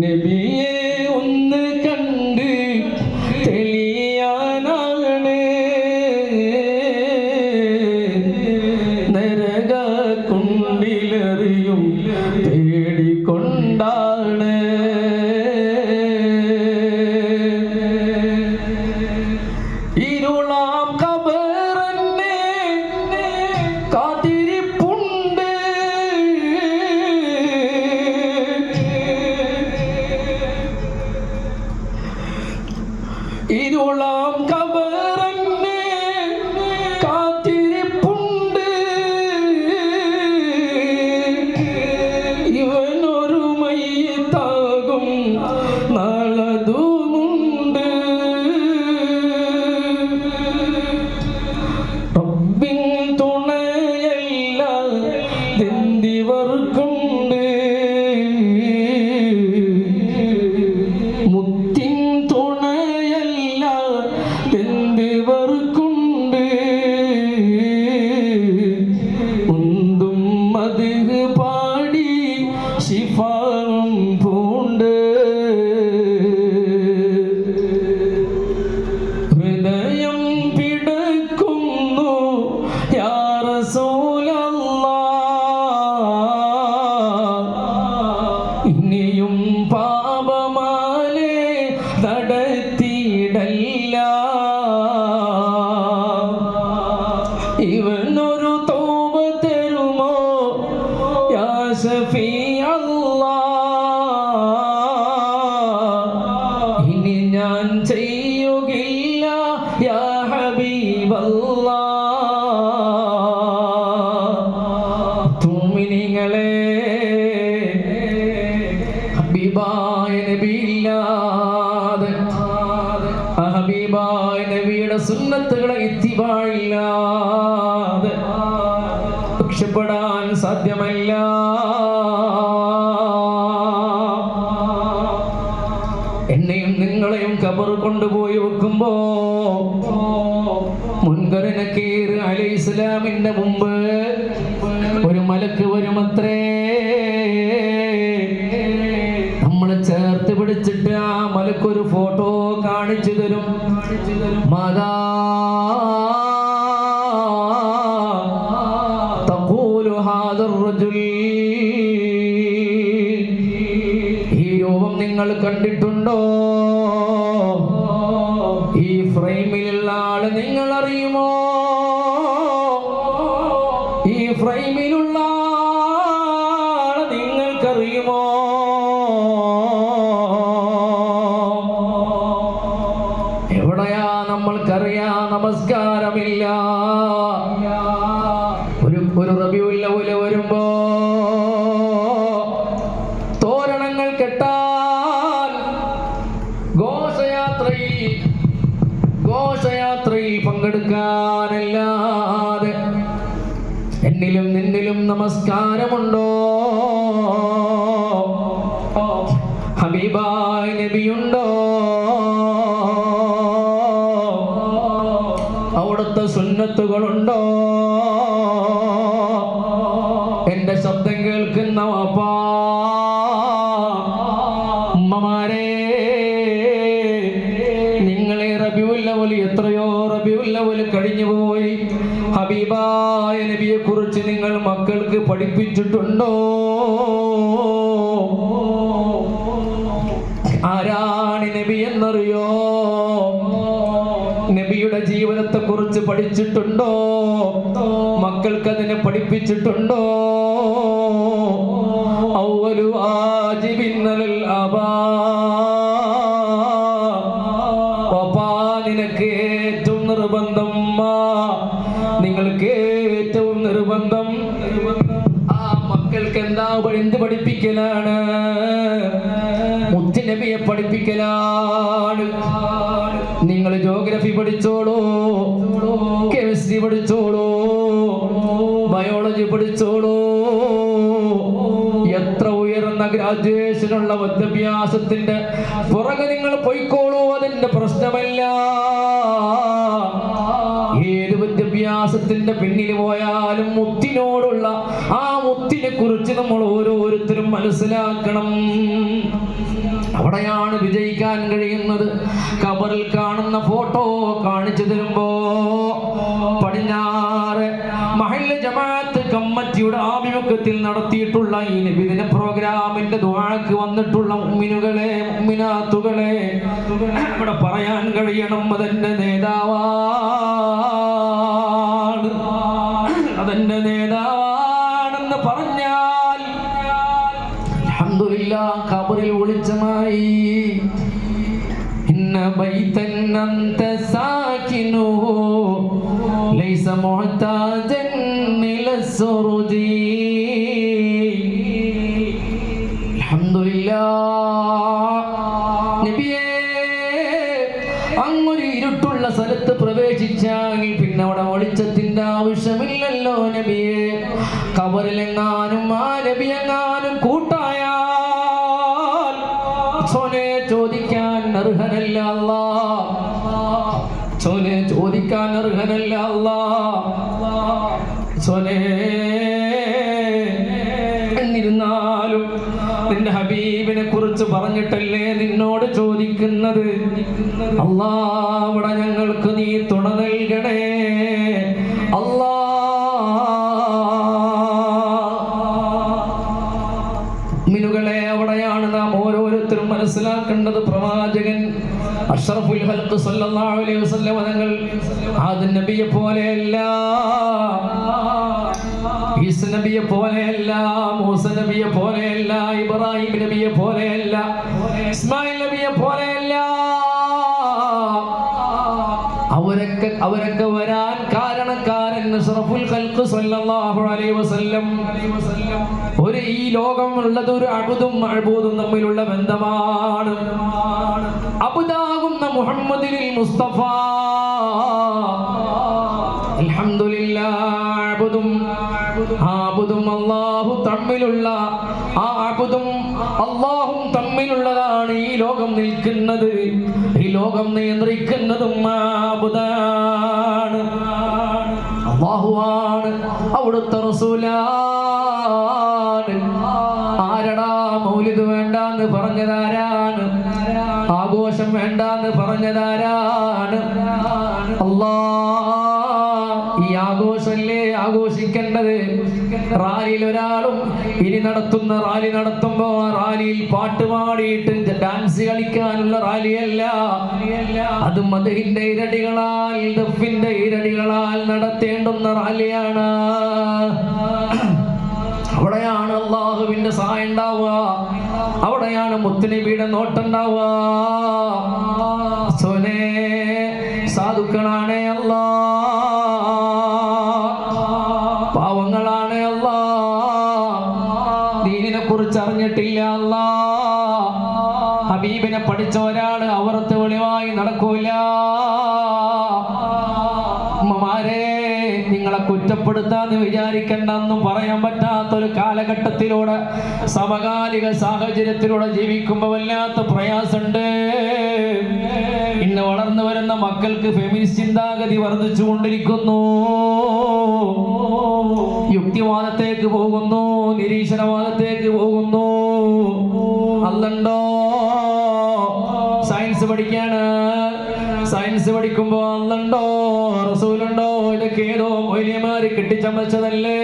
നബിയെ இதுலாம் യാ അല്ലാ ഇനി ഞാൻ ചെയ്യുകയില്ല യാ ഹബീബല്ലാ തുമിനിങ്ങളെ എന്നെയും നിങ്ങളെയും കബർ കൊണ്ടുപോയി വെക്കുമ്പോ മുൻകരന കീർ അലി ഇസ്ലാമിന്റെ മുമ്പ് ഒരു മലക്ക് വരുമത്രേ. നമ്മളെ ചേർത്ത് പിടിച്ചിട്ട് ആ മലക്കൊരു ഫോട്ടോ കാണിച്ചു തരും. മാതാ എവിടെയാ നമ്മൾക്കറിയാ? നമസ്കാരമില്ല. ഒരു ഒരു റബിയുല്ലവൽ വരുമ്പോ തോരണങ്ങൾ കെട്ടാൻ ഘോഷയാത്രയിൽ ഘോഷയാത്രയിൽ പങ്കെടുക്കാനല്ലാതെ എന്നിലും നിന്നിലും നമസ്കാരമുണ്ടോ? സുന്നത്തുകളുണ്ടോ? എന്റെ ശബ്ദം കേൾക്കുന്ന വാപ്പാ. ഉമ്മമാരെ നിങ്ങളെ റബിയുല്ലവൽ എത്രയോ റബിയുല്ലവൽ കഴിഞ്ഞു പോയി ഹബീബായ നബിയെ കുറിച്ച് നിങ്ങൾ മക്കൾക്ക് പഠിപ്പിച്ചിട്ടുണ്ടോ? ആരാണ് നബി എന്നറിയോ? ജീവിതത്തെ കുറിച്ച് പഠിച്ചിട്ടുണ്ടോ? മക്കൾക്ക് അതിനെ പഠിപ്പിച്ചിട്ടുണ്ടോ? ഔവലു ആജിബിന്നലൽ അബാ. നിനക്ക് ഏറ്റവും നിർബന്ധം. നിങ്ങൾക്ക് ഏറ്റവും നിർബന്ധം. ആ മക്കൾക്ക് എന്താ എന്ത് പഠിപ്പിക്കലാണ്? മുത്തുനബിയെ പഠിപ്പിക്കലാണ്. നിങ്ങൾ ജോഗ്രഫി പഠിച്ചോളൂ. കെമിസ്ട്രി പഠിച്ചോളൂ. ബയോളജി പഠിച്ചോളൂ. എത്ര ഉയർന്ന ഗ്രാജുവേഷനുള്ള വിദ്യാഭ്യാസത്തിന്റെ പുറകെ നിങ്ങൾ പോയിക്കോളൂ അതിന്റെ പ്രശ്നമല്ല. ഏത് വിദ്യാഭ്യാസത്തിന്റെ പിന്നിൽ പോയാലും മുത്തിനോടുള്ള ആ മുത്തിനെ കുറിച്ച് നമ്മൾ ഓരോരുത്തരും മനസ്സിലാക്കണം. അവിടെയാണ് വിജയിക്കാൻ കഴിയുന്നത്. കബറിൽ കാണുന്ന ഫോട്ടോ കാണിച്ചു തരുമ്പോ പടിഞ്ഞാറ് മഹല്ല ജമാഅത്ത് കമ്മറ്റിയുടെ ആഭിമുഖ്യത്തിൽ നടത്തിയിട്ടുള്ള ഈ നബിദിന പ്രോഗ്രാമിന്റെ ദ്വാഴക്ക് വന്നിട്ടുള്ള ഉമ്മിനുകളെ ഉമ്മിനാത്തുകളെ ഇവിടെ പറയാൻ കഴിയണം. അതെന്റെ നേതാവാണ് അൽഹംദുലില്ലാ. നബിയേ അങ്ങൊരു ഇരുട്ടുള്ള സ്ഥലത്ത് പ്രവേശിച്ചാങ്കിൽ പിന്നെ അവിടെ വെളിച്ചത്തിന്റെ ആവശ്യമില്ലല്ലോ നബിയെ. കവറിലെങ്ങാനും ആ നബി എങ്ങാനും കൂട്ടായാൽ സോനെ ചോദിക്കാൻ അർഹനല്ല അല്ലാ. സോനെ ചോദിക്കാൻ അർഹനല്ല അല്ലാ. സോനെ എന്നിരുന്നാലും നിന്റെ ഹബീബിനെ കുറിച്ച് പറഞ്ഞിട്ടല്ലേ നിന്നോട് ചോദിക്കുന്നത്? അല്ലാ അവിടെ ഞങ്ങൾക്ക് നീ തുണ നൽകണേ. അല്ലാ. മിനുകളെ അവിടെയാണ് നാം മനസ്സിലാക്കേണ്ടത് പ്രവാചകൻ അഷ്റഫുൽ ഹൽഖ് സല്ലല്ലാഹു അലൈഹി വസല്ലം തങ്ങൾ ആദം നബിയെ പോലെയല്ല. ഈസ നബിയെ പോലെയല്ല മൂസ നബിയെ പോലെയല്ല ഇബ്രാഹിം നബിയെ പോലെയല്ല ഇസ്മായിൽ നബിയെ പോലെയല്ല. അവരൊക്കെ അവരൊക്കെ വരാൻ കാരണക്കാരൻ അഷ്റഫുൽ ഖൽഖ് സല്ലല്ലാഹു അലൈഹി വസല്ലം. ഒരു ഈ ലോകം ഒരു അബുദും അഴുതും തമ്മിലുള്ള ബന്ധമാണ്. അബുദാകുന്ന മുഹമ്മദിൽ മുസ്തഫ. അൽഹംദുലില്ലാ അബുദും ആബുദും അല്ലാഹു തമ്മിലുള്ള ആ അബുദും അള്ളാഹും തമ്മിലുള്ളതാണ് ഈ ലോകം നിൽക്കുന്നത്. ഈ ലോകം നിയന്ത്രിക്കുന്നതും ആബുദാണ് അള്ളാഹുവാണ് അവിടുത്തെ റസൂലാണ്. ആരടാ മൗലിദ് വേണ്ടാന്ന് പറഞ്ഞതാരാണ്? ആഘോഷം വേണ്ടാന്ന് പറഞ്ഞതാരാണ്? അല്ലാ ഈ ആഘോഷല്ലേ ആഘോഷിക്കേണ്ടത്? റാലിയിൽ ഒരാളും ഇനി നടത്തുന്ന റാലി നടത്തുമ്പോ ആ റാലിയിൽ പാട്ട് പാടിയിട്ട് ഡാൻസ് കളിക്കാനുള്ള റാലിയല്ല. അത് മധുവിന്റെ ഇരടികളാൽ ദഫിന്റെ ഇരടികളാൽ നടത്തേണ്ടുന്ന റാലിയാണ്. അവിടെയാണ് അള്ളാഹുവിന്റെ സഹായം ഉണ്ടാവുക. അവിടെയാണ് മുത്തുനബിയുടെ നോട്ടുണ്ടാവുക സാധുക്കളാണേ അല്ലാ കുറിച്ച് അല്ലാ. ഹബീബിനെ പഠിച്ച ഒരാൾ അവറത്ത് വെളിവായി നടക്കൂല. നിങ്ങളെ കുറ്റപ്പെടുത്താന്ന് വിചാരിക്കണ്ടെന്നും പറയാൻ പറ്റാത്തൊരു കാലഘട്ടത്തിലൂടെ സമകാലിക സാഹചര്യത്തിലൂടെ ജീവിക്കുമ്പോ വല്ലാത്ത പ്രയാസമുണ്ട്. ഇന്ന് വളർന്നു വരുന്ന മക്കൾക്ക് ഫെമിനിസ്റ്റ് ചിന്താഗതി വർദ്ധിച്ചു കൊണ്ടിരിക്കുന്നു യുക്തിവാദത്തേക്ക് പോകുന്നു നിരീക്ഷണവാദത്തേക്ക് പോകുന്നു. അല്ലണ്ടോ സയൻസ് പഠിക്കാണ്. സയൻസ് പഠിക്കുമ്പോ അന്നുണ്ടോ? റസൂലുണ്ടോ ഇതൊക്കെ ഏതോ മൊയ്ലിയമാര് കെട്ടിച്ചമച്ചതല്ലേ?